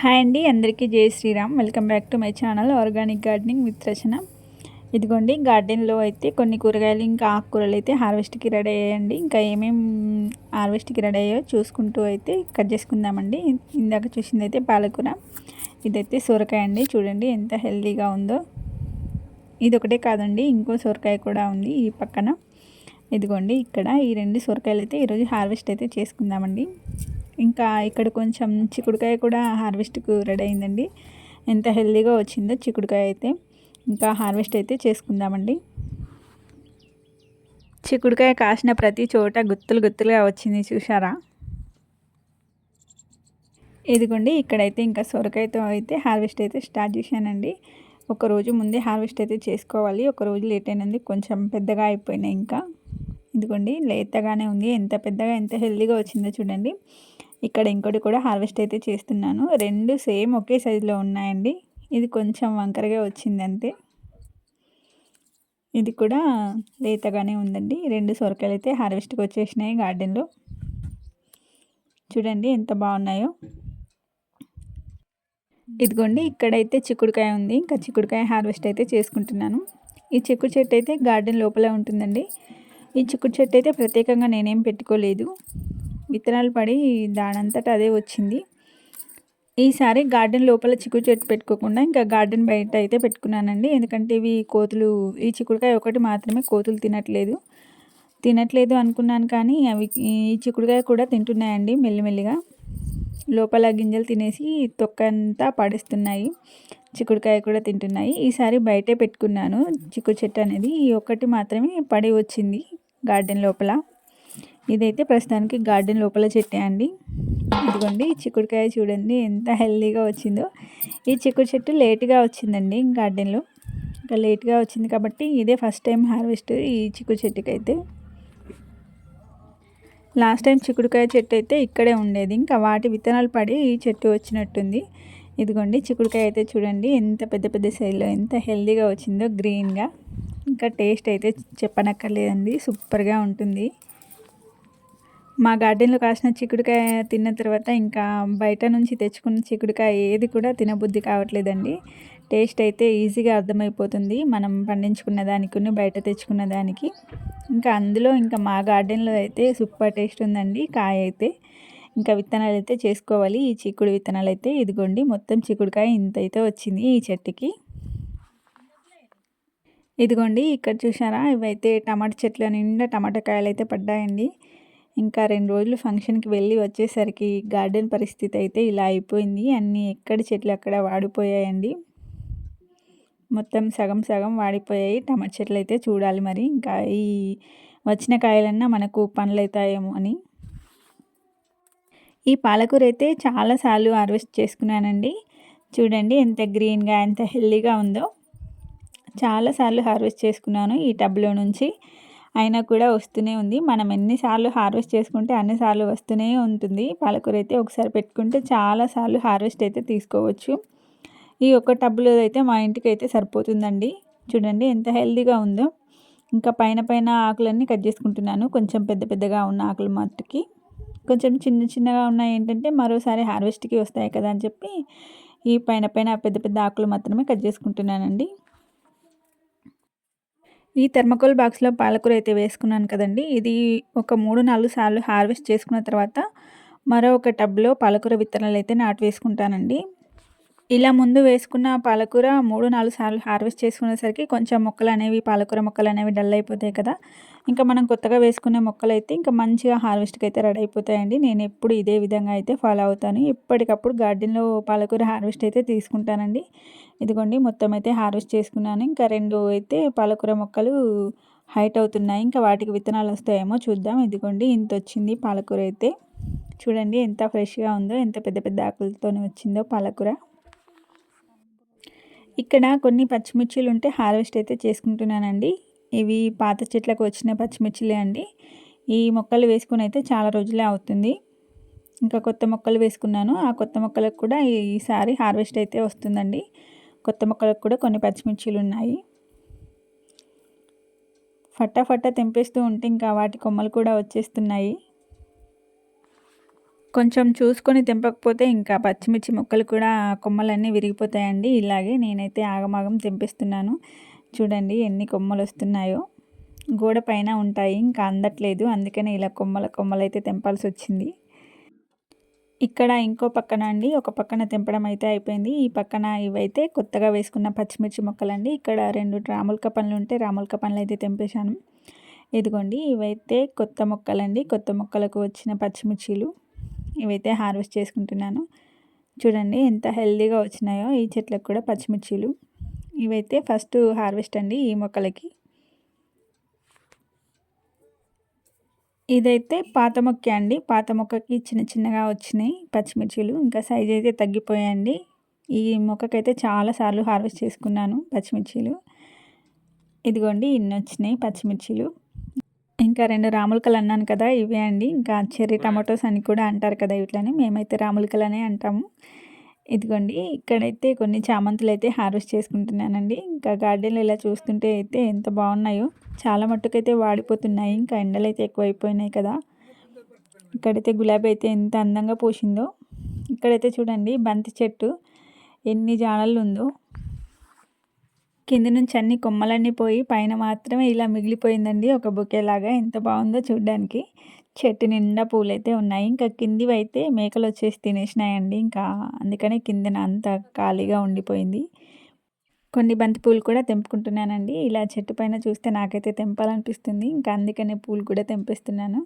Hi అండి అందరికీ జై Shriram. Welcome back to my channel organic gardening with Rachana. ఇదిగోండి గార్డెన్లో అయితే కొన్ని కూరగాయలు ఇంకా ఆకుకూరలు అయితే హార్వెస్ట్కి రెడీ అయ్యాయండి. ఇంకా ఏమేమి హార్వెస్ట్కి రెడీ అయ్యాయో చూసుకుంటూ అయితే కట్ చేసుకుందామండి. ఇందాక చూసింది అయితే పాలకూర ఇదైతే సొరకాయ అండి. చూడండి ఎంత హెల్తీగా ఉందో. ఇది ఒకటే కాదండి ఇంకో సొరకాయ కూడా ఉంది ఈ పక్కన. ఇదిగోండి ఇక్కడ ఈ రెండు సొరకాయలు అయితే ఈరోజు హార్వెస్ట్ అయితే చేసుకుందామండి. ఇంకా ఇక్కడ కొంచెం చిక్కుడుకాయ కూడా హార్వెస్ట్కు రెడీ అయిందండి. ఎంత హెల్దీగా వచ్చిందో చిక్కుడుకాయ అయితే. ఇంకా హార్వెస్ట్ అయితే చేసుకుందామండి. చిక్కుడుకాయ కాసిన ప్రతి చోట గుత్తులు గుత్తులుగా వచ్చింది చూసారా ఇదిగోండి ఇక్కడైతే ఇంకా సొరకాయతో అయితే హార్వెస్ట్ అయితే స్టార్ట్ చేశానండి. ఒకరోజు ముందే హార్వెస్ట్ అయితే చేసుకోవాలి. ఒక రోజు లేట్ అయినది కొంచెం పెద్దగా అయిపోయినాయి ఇంకా. ఇదిగోండి లేతగానే ఉంది. ఎంత పెద్దగా ఎంత హెల్దీగా వచ్చిందో చూడండి. ఇక్కడ ఇంకోటి కూడా హార్వెస్ట్ అయితే చేస్తున్నాను. రెండు సేమ్ ఒకే సైజులో ఉన్నాయండి. ఇది కొంచెం వంకరగా వచ్చింది అంతే. ఇది కూడా లేతగానే ఉందండి. రెండు సొరకాయలు అయితే హార్వెస్ట్కి వచ్చేసినాయి గార్డెన్లో. చూడండి ఎంత బాగున్నాయో. ఇదిగోండి ఇక్కడైతే చిక్కుడుకాయ ఉంది. ఇంకా చిక్కుడుకాయ హార్వెస్ట్ అయితే చేసుకుంటున్నాను. ఈ చిక్కుడు చెట్టు అయితే గార్డెన్ లోపల ఉంటుందండి. ఈ చిక్కుడు చెట్టు అయితే ప్రత్యేకంగా నేనేం పెట్టుకోలేదు. విత్తనాలు పడి దానంతట అదే వచ్చింది. ఈసారి గార్డెన్ లోపల చిక్కుడు చెట్టు పెట్టుకోకుండా ఇంకా గార్డెన్ బయట అయితే పెట్టుకున్నానండి. ఎందుకంటే ఇవి కోతులు ఈ చిక్కుడుకాయ ఒకటి మాత్రమే కోతులు తినట్లేదు. తినట్లేదు అనుకున్నాను కానీ అవి ఈ చిక్కుడుకాయ కూడా తింటున్నాయండి మెల్లిమెల్లిగా. లోపల గింజలు తినేసి తొక్కంతా పడిస్తున్నాయి. చిక్కుడుకాయ కూడా తింటున్నాయి. ఈసారి బయటే పెట్టుకున్నాను చిక్కుడు చెట్టు అనేది. ఈ ఒక్కటి మాత్రమే పడి వచ్చింది గార్డెన్ లోపల. ఇదైతే ప్రస్తుతానికి గార్డెన్ లోపల చెట్టే అండి. ఇదిగోండి చిక్కుడుకాయ చూడండి ఎంత హెల్దీగా వచ్చిందో. ఈ చిక్కుడు చెట్టు లేట్గా వచ్చిందండి గార్డెన్లో ఇంకా లేట్గా వచ్చింది కాబట్టి ఇదే ఫస్ట్ టైం హార్వెస్ట్ ఈ చిక్కుడు చెట్టుకి అయితే లాస్ట్ టైం చిక్కుడుకాయ చెట్టు అయితే ఇక్కడే ఉండేది. ఇంకా వాటి విత్తనాలు పడి ఈ చెట్టు వచ్చినట్టుంది. ఇదిగోండి చిక్కుడుకాయ అయితే చూడండి ఎంత పెద్ద పెద్ద సైజులో ఎంత హెల్దీగా వచ్చిందో గ్రీన్గా ఇంకా టేస్ట్ అయితే చెప్పనక్కర్లేదండి సూపర్గా ఉంటుంది. మా గార్డెన్లో కాసిన చిక్కుడుకాయ తిన్న తర్వాత ఇంకా బయట నుంచి తెచ్చుకున్న చిక్కుడుకాయ ఏది కూడా తినబుద్ధి కావట్లేదండి. టేస్ట్ అయితే ఈజీగా అర్థమైపోతుంది. మనం పండించుకున్న దానికి బయట తెచ్చుకున్న దానికి. ఇంకా అందులో ఇంకా మా గార్డెన్లో అయితే సూపర్ టేస్ట్ ఉందండి. కాయ అయితే ఇంకా విత్తనాలు అయితే చేసుకోవాలి. ఈ చిక్కుడు విత్తనాలు అయితే ఇదిగోండి మొత్తం చిక్కుడుకాయ ఇంత అయితే వచ్చింది ఈ చెట్టుకి. ఇదిగోండి ఇక్కడ చూసారా ఇవైతే టమాటా చెట్ల నిండా టమాటా కాయలు అయితే పడ్డాయండి. ఇంకా రెండు రోజులు ఫంక్షన్కి వెళ్ళి వచ్చేసరికి గార్డెన్ పరిస్థితి అయితే ఇలా అయిపోయింది. అన్నీ ఎక్కడ చెట్లు అక్కడ వాడిపోయాయండి. మొత్తం సగం సగం వాడిపోయాయి. టమాటా చెట్లు అయితే చూడాలి మరి. ఇంకా ఈ వచ్చిన కాయలన్నా మనకు పనులు అవుతాయేమో అని. ఈ పాలకూర అయితే చాలాసార్లు హార్వెస్ట్ చేసుకున్నానండి. చూడండి ఎంత గ్రీన్గా ఎంత హెల్దీగా ఉందో. చాలాసార్లు హార్వెస్ట్ చేసుకున్నాను ఈ టబ్లో నుంచి. అయినా కూడా వస్తూనే ఉంది. మనం ఎన్నిసార్లు హార్వెస్ట్ చేసుకుంటే అన్నిసార్లు వస్తూనే ఉంటుంది. పాలకూర అయితే ఒకసారి పెట్టుకుంటే చాలాసార్లు హార్వెస్ట్ అయితే తీసుకోవచ్చు. ఈ ఒక్క టబ్బులో అయితే మా ఇంటికి అయితే సరిపోతుందండి. చూడండి ఎంత హెల్దీగా ఉందో. ఇంకా పైన పైన ఆకులన్నీ కట్ చేసుకుంటున్నాను. కొంచెం పెద్ద పెద్దగా ఉన్న ఆకులు మట్టుకి కొంచెం చిన్న చిన్నగా ఉన్నాయి ఏంటంటే మరోసారి హార్వెస్ట్కి వస్తాయి కదా అని చెప్పి ఈ పైన పైన పెద్ద పెద్ద ఆకులు మాత్రమే కట్ చేసుకుంటున్నానండి. ఈ థర్మకోల్ బాక్స్లో పాలకూర అయితే వేసుకున్నాను కదండి. ఇది ఒక మూడు నాలుగు సార్లు హార్వెస్ట్ చేసుకున్న తర్వాత మరో ఒక టబ్లో పాలకూర విత్తనాలు అయితే నాటు వేసుకుంటానండి. ఇలా ముందు వేసుకున్న పాలకూర మూడు నాలుగు సార్లు హార్వెస్ట్ చేసుకునేసరికి కొంచెం మొక్కలు అనేవి పాలకూర మొక్కలు అనేవి డల్ అయిపోతాయి కదా. ఇంకా మనం కొత్తగా వేసుకునే మొక్కలు అయితే ఇంకా మంచిగా హార్వెస్ట్కి అయితే రెడీ అయిపోతాయండి. నేను ఎప్పుడు ఇదే విధంగా అయితే ఫాలో అవుతాను. ఎప్పటికప్పుడు గార్డెన్లో పాలకూర హార్వెస్ట్ అయితే తీసుకుంటానండి. ఇదిగోండి మొత్తం అయితే హార్వెస్ట్ చేసుకున్నాను. ఇంకా రెండు అయితే పాలకూర మొక్కలు హైట్ అవుతున్నాయి. ఇంకా వాటికి విత్తనాలు వస్తాయేమో చూద్దాం. ఇదిగోండి ఇంత వచ్చింది పాలకూర అయితే. చూడండి ఎంత ఫ్రెష్గా ఉందో ఎంత పెద్ద పెద్ద ఆకులతో వచ్చిందో పాలకూర. ఇక్కడ కొన్ని పచ్చిమిర్చిలు ఉంటే హార్వెస్ట్ అయితే చేసుకుంటున్నానండి. ఇవి పాత చెట్లకు వచ్చిన పచ్చిమిర్చిలే అండి. ఈ మొక్కలు వేసుకుని అయితే చాలా రోజులే అవుతుంది. ఇంకా కొత్త మొక్కలు వేసుకున్నాను. ఆ కొత్త మొక్కలకు కూడా ఈసారి హార్వెస్ట్ అయితే వస్తుందండి. కొత్త మొక్కలకు కూడా కొన్ని పచ్చిమిర్చిలు ఉన్నాయి. ఫటాఫటా తెంపేస్తూ ఉంటే ఇంకా వాటి కొమ్మలు కూడా వచ్చేస్తున్నాయి. కొంచెం చూసుకొని తెంపకపోతే ఇంకా పచ్చిమిర్చి ముక్కలు కూడా కొమ్మలన్నీ విరిగిపోతాయండి. ఇలాగే నేనైతే ఆగమాగం తెంపిస్తున్నాను. చూడండి ఎన్ని కొమ్మలు వస్తున్నాయో. గోడ పైన ఉంటాయి ఇంకా అందట్లేదు. అందుకనే ఇలా కొమ్మల కొమ్మలు అయితే తెంపాల్సి వచ్చింది ఇక్కడ ఇంకో పక్కన అండి ఒక పక్కన తెంపడం అయితే అయిపోయింది. ఈ పక్కన ఇవైతే కొత్తగా వేసుకున్న పచ్చిమిర్చి మొక్కలండి. ఇక్కడ రెండు రాములక పనులు ఉంటే రాములక పనులు అయితే తెంపేశాను. ఇదిగోండి ఇవైతే కొత్త మొక్కలండి. కొత్త మొక్కలకు వచ్చిన పచ్చిమిర్చీలు. ఇవైతే హార్వెస్ట్ చేసుకుంటున్నాను. చూడండి ఎంత హెల్దీగా వచ్చినాయో ఈ చెట్లకు కూడా పచ్చిమిర్చీలు. ఇవైతే ఫస్ట్ హార్వెస్ట్ అండి ఈ మొక్కలకి. ఇదైతే పాత మొక్క అండి. పాత మొక్కకి చిన్న చిన్నగా వచ్చినాయి పచ్చిమిర్చీలు. ఇంకా సైజ్ అయితే తగ్గిపోయాయండి. ఈ మొక్కకైతే చాలాసార్లు హార్వెస్ట్ చేసుకున్నాను పచ్చిమిర్చీలు. ఇదిగోండి ఇన్ని వచ్చినాయి పచ్చిమిర్చీలు. ఇంకా రెండు రాములకలు అన్నాను కదా ఇవే అండి. ఇంకా చెర్రీ టమాటోస్ అని కూడా అంటారు కదా ఇట్లని మేమైతే రాములకలనే అంటాము. ఇదిగోండి ఇక్కడైతే కొన్ని చామంతులు అయితే హార్వెస్ట్ చేసుకుంటున్నానండి. ఇంకా గార్డెన్లో ఇలా చూస్తుంటే అయితే ఎంత బాగున్నాయో. చాలా మట్టుకైతే వాడిపోతున్నాయి. ఇంకా ఎండలు అయితే ఎక్కువైపోయినాయి కదా. ఇక్కడైతే గులాబీ అయితే ఎంత అందంగా పూసిందో. ఇక్కడైతే చూడండి బంతి చెట్టు ఎన్ని జానలు ఉందో. కింద నుంచి అన్ని కొమ్మలన్నీ పోయి పైన మాత్రమే ఇలా మిగిలిపోయిందండి ఒక బుకేలాగా ఎంత బాగుందో చూడ్డానికి. చెట్టు నిండా పూలైతే ఉన్నాయి. ఇంకా కిందివి అయితే మేకలు వచ్చేసి తినేసినాయండి. ఇంకా అందుకనే కిందన అంత ఖాళీగా ఉండిపోయింది. కొన్ని బంతి పూలు కూడా తెంపుకుంటున్నానండి. ఇలా చెట్టు పైన చూస్తే నాకైతే తెంపాలనిపిస్తుంది. ఇంకా అందుకనే పూలు కూడా తెంపేస్తున్నాను.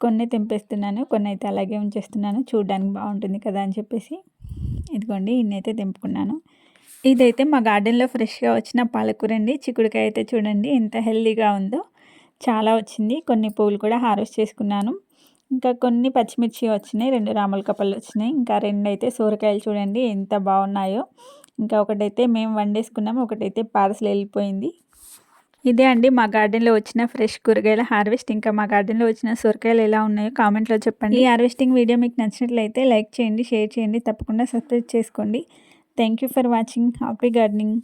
కొన్ని తెంపేస్తున్నాను. కొన్ని అయితే అలాగే ఉంచేస్తున్నాను. చూడడానికి బాగుంటుంది కదా అని చెప్పేసి. ఇదిగోండి ఇన్నైతే తెంపుకున్నాను. ఇదైతే మా గార్డెన్లో ఫ్రెష్గా వచ్చిన పాలకూర అండి చిక్కుడుకాయ అయితే చూడండి ఎంత హెల్దీగా ఉందో. చాలా వచ్చింది. కొన్ని పువ్వులు కూడా హార్వెస్ట్ చేసుకున్నాను. ఇంకా కొన్ని పచ్చిమిర్చి వచ్చినాయి. రెండు రాముల కప్పలు వచ్చినాయి. ఇంకా రెండు అయితే సోరకాయలు చూడండి ఎంత బాగున్నాయో. ఇంకా ఒకటైతే మేము వండేసుకున్నాము ఒకటైతే పార్సల్ వెళ్ళిపోయింది. ఇదే అండి మా గార్డెన్లో వచ్చిన ఫ్రెష్ కూరగాయల హార్వెస్ట్. ఇంకా మా గార్డెన్లో వచ్చిన సొరకాయలు ఎలా ఉన్నాయో కామెంట్లో చెప్పండి. ఈ హార్వెస్టింగ్ వీడియో మీకు నచ్చినట్లయితే లైక్ చేయండి షేర్ చేయండి. తప్పకుండా సబ్స్క్రైబ్ చేసుకోండి. Thank you for watching. Happy gardening.